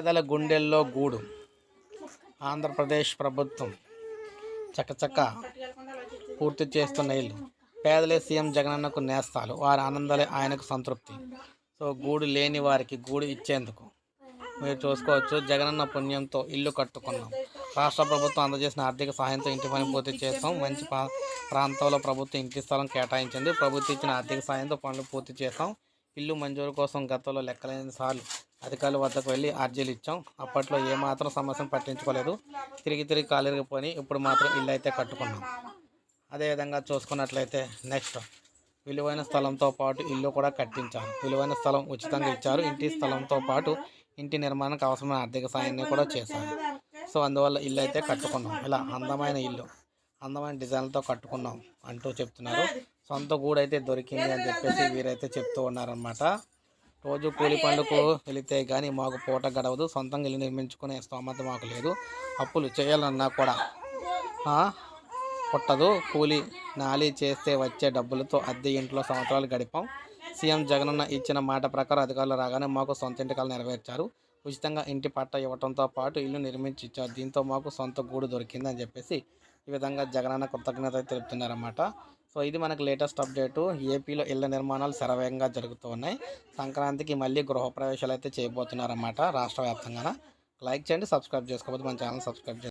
పేదల గుండెల్లో గూడు. ఆంధ్రప్రదేశ్ ప్రభుత్వం చకచక పూర్తి చేస్తున్న ఇల్లు. పేదలే సీఎం జగనన్నకు నేస్తాలు. వారి ఆనందాలే ఆయనకు సంతృప్తి. సో గూడు లేని వారికి గూడు ఇచ్చేందుకు. మీరు చూసుకోవచ్చు జగనన్న పుణ్యంతో ఇల్లు కట్టుకున్నాం. రాష్ట్ర ప్రభుత్వం అందజేసిన ఆర్థిక సహాయంతో ఇంటి పని పూర్తి చేస్తాం. మంచి పా- ప్రాంతంలో ప్రభుత్వం ఇంటి స్థలం కేటాయించింది ప్రభుత్వం ఇచ్చిన ఆర్థిక సహాయంతో పనులు పూర్తి చేస్తాం. ఇల్లు మంజూరు కోసం గతంలో లెక్కలేని సార్లు అధికారుల వద్దకు వెళ్ళి అర్జీలు ఇచ్చాం. అప్పట్లో ఏమాత్రం సమస్యను పట్టించుకోలేదు. తిరిగి తిరిగి కాలిరిగిపోయి ఇప్పుడు మాత్రం ఇల్లు అయితే కట్టుకున్నాం. అదేవిధంగా చూసుకున్నట్లయితే నెక్స్ట్ విలువైన స్థలంతో పాటు ఇల్లు కూడా కట్టించారు. విలువైన స్థలం ఉచితంగా ఇచ్చారు. ఇంటి స్థలంతో పాటు ఇంటి నిర్మాణానికి అవసరమైన ఆర్థిక సాయాన్ని కూడా చేశారు. సో అందువల్ల ఇల్లు అయితే కట్టుకున్నాం. ఇలా అందమైన ఇల్లు అందమైన డిజైన్లతో కట్టుకున్నాం అంటూ చెప్తున్నారు. సొంత గూడైతే అయితే దొరికింది అని చెప్పేసి వీరైతే చెప్తూ ఉన్నారనమాట రోజు కూలి పనులకు వెళితే కానీ మాకు పూట గడవదు. సొంతంగా ఇల్లు నిర్మించుకునే స్తోమత మాకు లేదు. అప్పులు చేయాలన్నా కూడా పుట్టదు. కూలి నాలి చేస్తే వచ్చే డబ్బులతో అద్దె ఇంట్లో సంవత్సరాలు గడిపాం. సీఎం జగనన్న ఇచ్చిన మాట ప్రకారం అధికారులు రాగానే మాకు సొంత ఇంటికాలు నెరవేర్చారు. ఉచితంగా ఇంటి పట్ట ఇవ్వడంతో పాటు ఇల్లు నిర్మించి ఇచ్చారు. దీంతో మాకు సొంత గూడు దొరికిందని చెప్పేసి ఈ విధంగా జగనన్న కృతజ్ఞత తెలుపుతున్నారన్నమాట. సో ఇది మనకు లేటెస్ట్ అప్డేటు. ఏపీలో ఇళ్ళ నిర్మాణాలు శరవేగంగా జరుగుతూ ఉన్నాయి సంక్రాంతికి మళ్ళీ గృహప్రవేశాలు అయితే చేయబోతున్నారన్నమాట రాష్ట్ర వ్యాప్తంగా లైక్ చేయండి సబ్స్క్రైబ్ చేసుకోకపోతే మన ఛానల్ సబ్స్క్రైబ్ చేయండి.